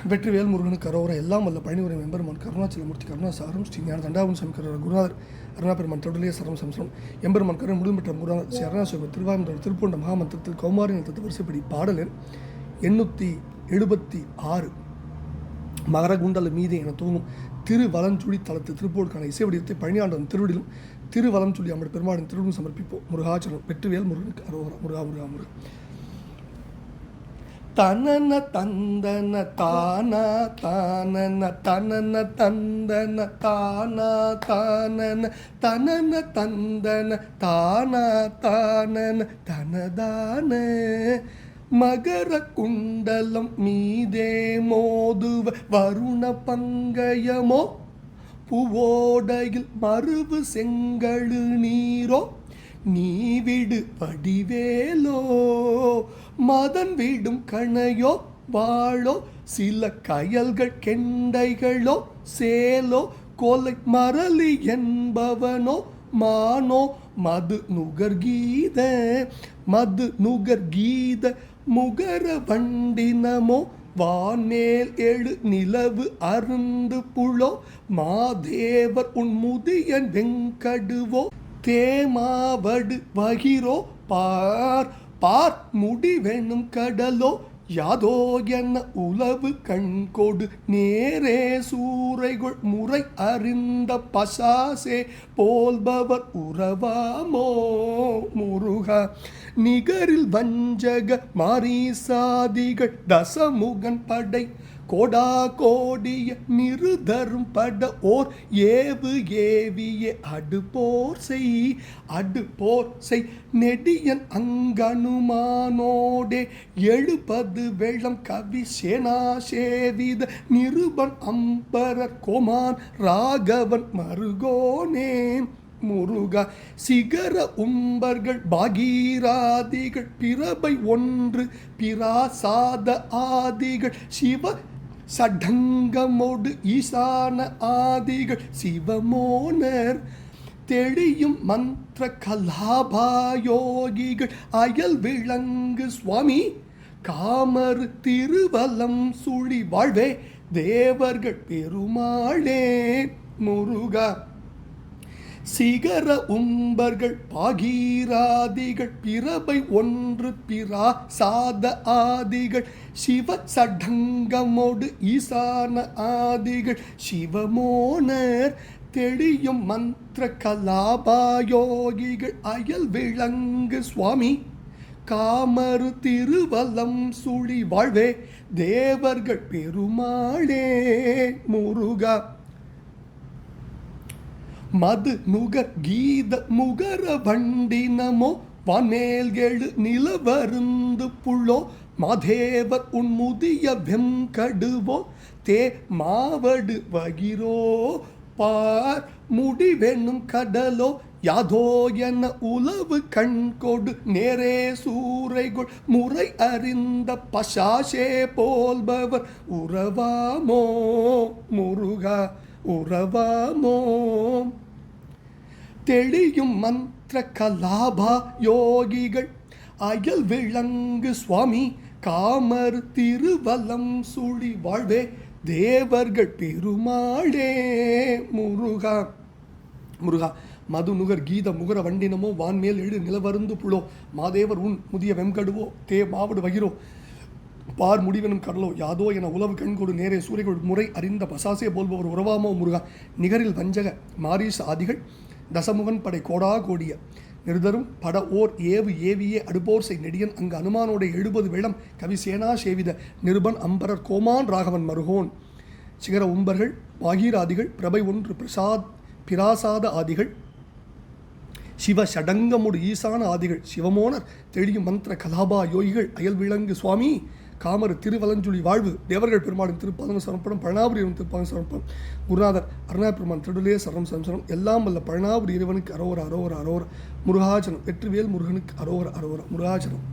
வெற்றிவேல் முருகனுக்கு அரோர எல்லாம் வல்ல பழனிவரை எம்பெருமான் கருணாச்சலமூர்த்தி கருணாசாரம் ஸ்ரீ ஞான தண்டாபுன் கரோர குருநாதர் அருணாபெருமான் தொடர்லேயே சரம் சம்சரம் எம்பெருமான் கரு முழுமற்ற குருநாதர் ஸ்ரீ அருணாசிவம் திருவாரூர் திருப்பூண்ட மகாமந்திரத்தில் கௌமாரி நிலத்தத்து வரிசைப்படி பாடலன் எண்ணூற்றி எழுபத்தி ஆறு மகரகுண்டல மீது என துவங்கும் திருவலஞ்சுழி தளத்து திருப்போருக்கான இசை வடிவத்தை பழனியாண்டவன் திருவடிலும் திருவலஞ்சுழி அமர் பெருமாளின் திருவிடும் சமர்ப்பிப்போம். முருகாச்சலம் வெற்றிவேல் முருகனுக்கு அரோகரா முருகா முருகா முருகன் தனன தந்தன தானா தானன தனன தந்தன தானா தானன தனன தந்தன தானா தானன தனதான. மகர குண்டலம் மீதே மோதுவ வருண பங்கயமோ? புவோடையில் மறுவு செங்கழு நீரோ? நீ விடு படிவேலோ மதன் விடும் கணையோ வாழோ சில கயல்கள் கெண்டைகளோ சேலோ கொலை மரளி என்பவனோ மானோ மது நுகர் கீத மது நுகர் கீத முகர வண்டினமோ வான்மேல் எழு நிலவு அருந்து புழோ மாதேவர் உன் முதியன் வெங்கடுவோ தேமாவடு வகிரோ பார். பார் முடிவெனும் கடலோ யாதோ என்ன உளவு கண்கொடு. நேரே சூறைகள் முறை அறிந்த பசாசே போல்பவர் உறவாமோ முருக. நிகரில் வஞ்சக மாரீசாதிகள் தசமுகன் படை. கோடா கோடிய நிறுதரும் பட ஓர் ஏவு ஏவிய. அடுப்போர் செய் அடுப்போர் செய். நெடியன் அங்கனுமானோடே எழுபது வெள்ளம் கவி சேனா சேவித. நிருபன் அம்பரர் கோமான் ராகவன் மருகோனே. முருகா சிகர உம்பர்கள் பாகீராதிகள். பிறபை ஒன்று பிராசாத ஆதிகள். சிவ சடங்கமோடு ஈசான ஆதிகள் சிவமோனர் தெளியும் மந்திர கலாபாயோகிகள் அயல் விளங்கு சுவாமி காமர் திருவலம் சுழி வாழ்வே தேவர்கள் பெருமாளே முருகா. சிகர உம்பர்கள் பாகீராதிகள் பிறபை ஒன்று பிரா சாத ஆதிகள் சிவ சடங்கமோடு ஈசான ஆதிகள் சிவமோனர் தெளியும் மந்திர கலாபாயோகிகள் அயல் விளங்கு சுவாமி காமரு திருவலம் சுழி வாழ்வே தேவர்கள் பெருமாளே முருகா. மது நுக கீத முகர வண்டினமோ வானேல் எழு நிலவருந்து புள்ளோ மாதேவர் உன் முதிய வெங்கடுவோ தே மாவடு வகிரோ பார் முடிவென்னும் கடலோ யாதோ என உளவு கண் கொடு நேரே சூறைகொள் முறை அறிந்த பசாஷே போல்பவர் உறவாமோ முருகா. உறவாமோ? தெளியும் மந்திர கலாபா யோகிகள். அயல் விளங்கு சுவாமி காமர் திருவலம் சுழி வாழ்வே தேவர்கள் பெருமாளே முருகா. முருகா மது நுகர் கீத முகர வண்டினமோ வான்மேல் எழு நிலவருந்து புலோ மாதேவர் உன் முதிய வெங்கடுவோ தே மாவடு வகிரோ. பார் முடிவெனும் கடலோ யாதோ என உளவு கண்கொடு நேரே சூரியகொடு முறை அறிந்த பசாசே போல்பவர் உறவாமோ முருகா? நிகரில் வஞ்சக மாரீஸ் ஆதிகள் தசமுகன் படை கோடா கோடிய. நிருதரும் பட ஓர் ஏவு ஏவியே அடுபோர் நெடியன் அங்கு அனுமானோட எழுபது வேளம் கவி சேனா சேவித நிருபன் அம்பரர் கோமான் ராகவன் மருகோன். சிகர உம்பர்கள் வாகீராதிகள் பிரபை ஒன்று பிரசாத் பிராசாத ஆதிகள் சிவ சடங்கமுடு ஈசான ஆதிகள் சிவமோனர் தெளியும் மந்திர கலாபா யோகிகள் அயல் விளங்கு சுவாமி காமர் திருவலஞ்சுழி வாழ்வு. தேவர்கள் பெருமாளின் திருப்பாதம் சமர்ப்பணம் பழனாபுரியின் திருப்பாதன சமர்ப்பணம் குருநாதர் அருணா பெருமான் திருடலே சரணம் சம்சரம் எல்லாம் வல்ல பழனாபுரி இறைவனுக்கு அரோர அரோர அரோர முருகாச்சனம் வெற்றிவேல் முருகனுக்கு அரோர அரோர முருகாச்சனம்